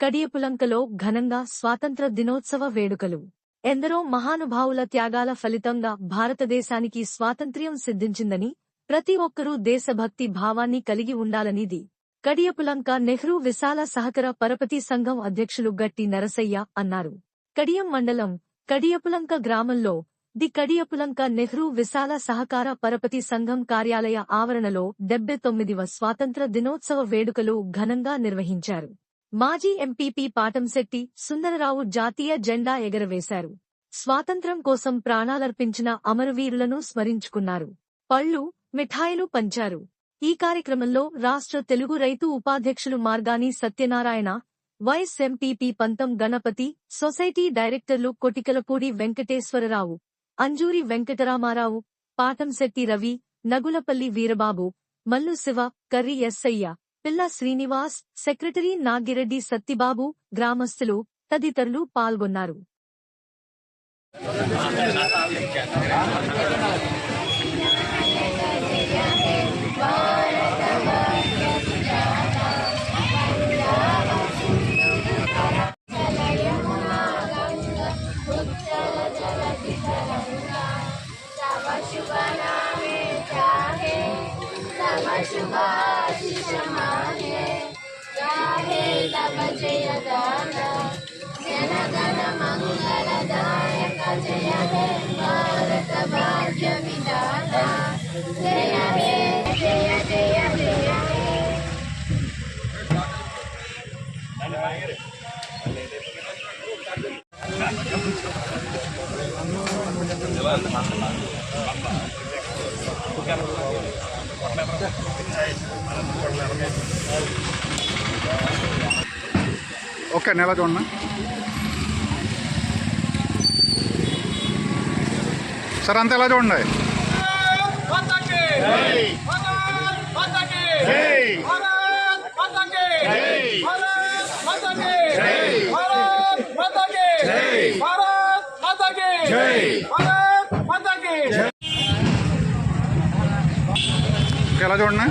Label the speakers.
Speaker 1: కడియపులంకలో ఘనంగా స్వాతంత్ర దినోత్సవ వేడుకలు. ఎందరో మహానుభావుల త్యాగాల ఫలితంగా భారతదేశానికి స్వాతంత్ర్యం సిద్ధించిందని ప్రతి ఒక్కరూ దేశభక్తి భావాన్ని కలిగి ఉండాలనిది కడియపులంక నెహ్రూ విశాల సహకర పరపతి సంఘం అధ్యక్షులు గట్టి నరసయ్య అన్నారు. కడియం మండలం కడియపులంక గ్రామంలో ది కడియపులంక నెహ్రూ విశాల సహకార పరపతి సంఘం కార్యాలయ ఆవరణలో డెబ్బై తొమ్మిదివ స్వాతంత్ర దినోత్సవ వేడుకలు ఘనంగా నిర్వహించారు. మాజీ ఎంపీపీ పాటంశెట్టి సుందరరావు జాతీయ జెండా ఎగరవేశారు. స్వాతంత్ర్యం కోసం ప్రాణాలర్పించిన అమరవీరులను స్మరించుకున్నారు. పళ్ళు మిఠాయిలు పంచారు. ఈ కార్యక్రమంలో రాష్ట్ర తెలుగు రైతు ఉపాధ్యక్షులు మార్గాని సత్యనారాయణ వైస్ ఎంపీపీ పంతం గణపతి సొసైటీ డైరెక్టర్లు కొటికలపూడి వెంకటేశ్వరరావు అంజూరి వెంకటరామారావు పాటంశెట్టి రవి నగులపల్లి వీరబాబు మల్లు శివ కర్రి ఎస్సయ్య పిల్ల శ్రీనివాస్ సెక్రటరీ నాగిరెడ్డి సత్తిబాబు గ్రామస్తులు తదితరులు పాల్గొన్నారు.
Speaker 2: ఓకే
Speaker 3: జయ దాత జనగణ మంగళదాయక జయ హే భారత భాగ్య విధాత జయ హే జయ జయ జయ Thank you. ఒక్క నెల చూడన్నా సార్ అంతా ఎలా
Speaker 2: చూడండి? ఎలా చూడండి